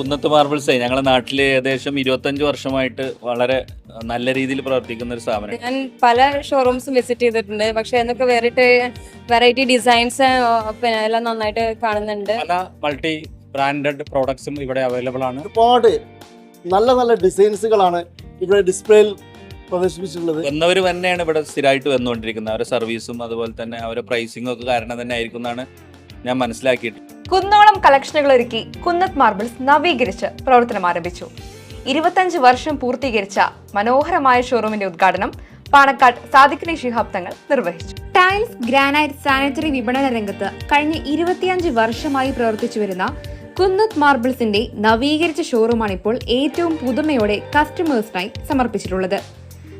കുന്നത്ത് മാർബിൾസേ ഞങ്ങളുടെ നാട്ടിൽ ഏകദേശം ഇരുപത്തഞ്ച് വർഷമായിട്ട് വളരെ നല്ല രീതിയിൽ പ്രവർത്തിക്കുന്ന ഒരു സ്ഥാപനം. ഞാൻ പല ഷോറൂംസും വിസിറ്റ് ചെയ്തിട്ടുണ്ട്. പക്ഷെ എന്നൊക്കെ വേറിട്ട് വെറൈറ്റി ഡിസൈൻസ് പിന്നെ എല്ലാം നന്നായിട്ട് കാണുന്നുണ്ട്. പല മൾട്ടി ബ്രാൻഡഡ് പ്രോഡക്ട്സും ഇവിടെ അവൈലബിൾ ആണ്. ഒരുപാട് നല്ല നല്ല ഡിസൈൻസുകളാണ് ഇവിടെ ഡിസ്പ്ലേയിൽ പ്രദർശിപ്പിച്ചിട്ടുള്ളത്. വന്നവർ തന്നെയാണ് ഇവിടെ സ്ഥിരമായിട്ട് വന്നുകൊണ്ടിരിക്കുന്നത്. അവരുടെ സർവീസും അതുപോലെ തന്നെ അവരുടെ പ്രൈസിങ്ങും ഒക്കെ കാരണം തന്നെ ആയിരിക്കും എന്നാണ് ഞാൻ മനസ്സിലാക്കിയിട്ട് കുന്നോളം കളക്ഷനുകൾ ഒരുക്കി കുന്നത്ത് മാർബിൾസ് നവീകരിച്ച് പ്രവർത്തനം ആരംഭിച്ചു. ഇരുപത്തഞ്ച് വർഷം പൂർത്തീകരിച്ച മനോഹരമായ ഷോറൂമിന്റെ ഉദ്ഘാടനം പാണക്കാട് സാദിഖലി ശിഹാബ് തങ്ങൾ നിർവഹിച്ചു. ടൈൽസ് ഗ്രാനൈറ്റ് സാനിറ്ററി വിപണന രംഗത്ത് കഴിഞ്ഞ ഇരുപത്തിയഞ്ച് വർഷമായി പ്രവർത്തിച്ചു വരുന്ന കുന്നത്ത് മാർബിൾസിന്റെ നവീകരിച്ച ഷോറൂമാണ് ഇപ്പോൾ ഏറ്റവും പുതുമയോടെ കസ്റ്റമേഴ്സിനായി സമർപ്പിച്ചിട്ടുള്ളത്.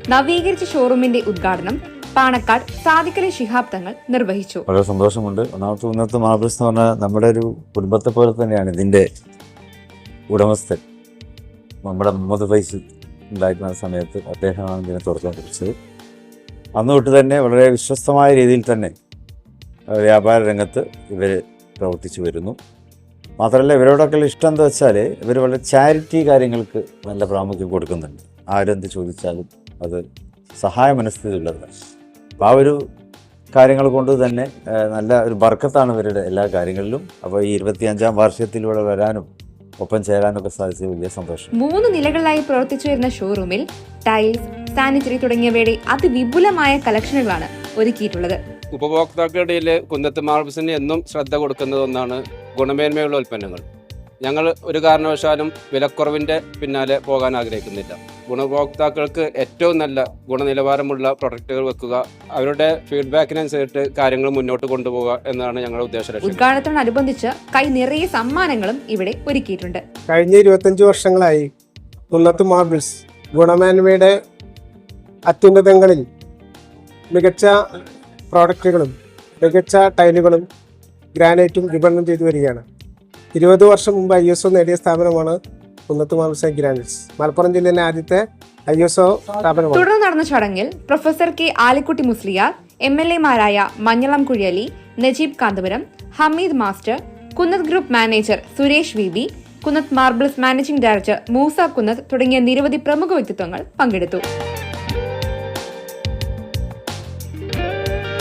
നവീകരിച്ച ഷോറൂമിന്റെ ഉദ്ഘാടനം പാണക്കാട് സാദിഖലി ശിഹാബ് തങ്ങൾ നിർവഹിച്ചു. വളരെ സന്തോഷമുണ്ട്. ഒന്നാമത്തെ ഉന്നത്തെ മാർബിൾസ് പറഞ്ഞാൽ നമ്മുടെ ഒരു കുടുംബത്തെ പോലെ തന്നെയാണ് ഇതിന്റെ ഉടമസ്ഥൻ. നമ്മുടെ മുഹമ്മദ് ഫൈസ് ഉണ്ടായിരുന്ന സമയത്ത് അദ്ദേഹമാണ് ഇതിനെ തുറക്കാൻ കുറിച്ചത് അന്ന് തൊട്ട് തന്നെ വളരെ വിശ്വസ്തമായ രീതിയിൽ തന്നെ വ്യാപാര രംഗത്ത് ഇവർ പ്രവർത്തിച്ചു വരുന്നു. മാത്രമല്ല ഇവരോടൊക്കെ ഇഷ്ടം എന്താ വെച്ചാൽ ഇവർ വളരെ ചാരിറ്റി കാര്യങ്ങൾക്ക് നല്ല പ്രാമുഖ്യം കൊടുക്കുന്നുണ്ട്. ആരെന്ത് ചോദിച്ചാലും അത് സഹായ മനസ്ഥിതി ഉള്ളതാണ് അപ്പോൾ ആ ഒരു കാര്യങ്ങൾ കൊണ്ട് തന്നെ നല്ല ഒരു ബർക്കത്താണ് ഇവരുടെ എല്ലാ കാര്യങ്ങളിലും. അപ്പോൾ ഈ ഇരുപത്തി അഞ്ചാം വാർഷികത്തിലൂടെ വരാനും ഒപ്പം ചേരാനൊക്കെ സാധിച്ചത് വലിയ സന്തോഷം. മൂന്ന് നിലകളിലായി പ്രവർത്തിച്ചു വരുന്ന ഷോറൂമിൽ ടൈൽസ് സാനിറ്ററി തുടങ്ങിയവയുടെ അതിവിപുലമായ കളക്ഷനുകളാണ് ഒരുക്കിയിട്ടുള്ളത്. ഉപഭോക്താക്കളുടെ കുന്നത്ത് മാർബിൾസിന് എന്നും ശ്രദ്ധ കൊടുക്കുന്നത് ഒന്നാണ് ഗുണമേന്മയുള്ള ഉൽപ്പന്നങ്ങൾ. ഞങ്ങൾ ഒരു കാരണവശാലും വിലക്കുറവിന്റെ പിന്നാലെ പോകാൻ ആഗ്രഹിക്കുന്നില്ല. ഗുണഭോക്താക്കൾക്ക് ഏറ്റവും നല്ല ഗുണനിലവാരമുള്ള പ്രൊഡക്റ്റുകൾ വെക്കുക അവരുടെ ഫീഡ്ബാക്കിനനുസരിച്ച് കാര്യങ്ങൾ മുന്നോട്ട് കൊണ്ടുപോകുക എന്നാണ് ഞങ്ങളുടെ ഉദ്ദേശം ഉദ്ഘാടനത്തോടനുബന്ധിച്ച് കൈ നിറയെ സമ്മാനങ്ങളും ഇവിടെ ഒരുക്കിയിട്ടുണ്ട്. കഴിഞ്ഞ ഇരുപത്തഞ്ച് വർഷങ്ങളായി കുന്നത്ത് മാർബിൾസ് ഗുണമേന്മയുടെ അത്യുന്നതങ്ങളിൽ മികച്ച പ്രോഡക്റ്റുകളും മികച്ച ടൈലുകളും ഗ്രാനൈറ്റും വിപണനം ചെയ്തു വരികയാണ്. ഇരുപത് വർഷം മുമ്പ് ഐ എസ് ഒ നേടിയ സ്ഥാപനമാണ് കുന്നത്ത് ആൻഡ് ഗ്രാനൈറ്റ്സ്. മലപ്പുറം ജില്ലയിലെ ആദ്യത്തെ ഐ എസ് ഒ സ്ഥാപനമാണ്. തുടർന്ന് നടന്ന ചടങ്ങിൽ professor K Alikutty Musliyar M L എമാരായ Manjalam Kuzhiyali Najeeb Kanthapuram Hameed master Kunnath group manager Suresh V B Kunnath marbles managing director Moosa Kunnath തുടങ്ങിയ നിരവധി പ്രമുഖ വ്യക്തിത്വങ്ങൾ പങ്കെടുത്തു.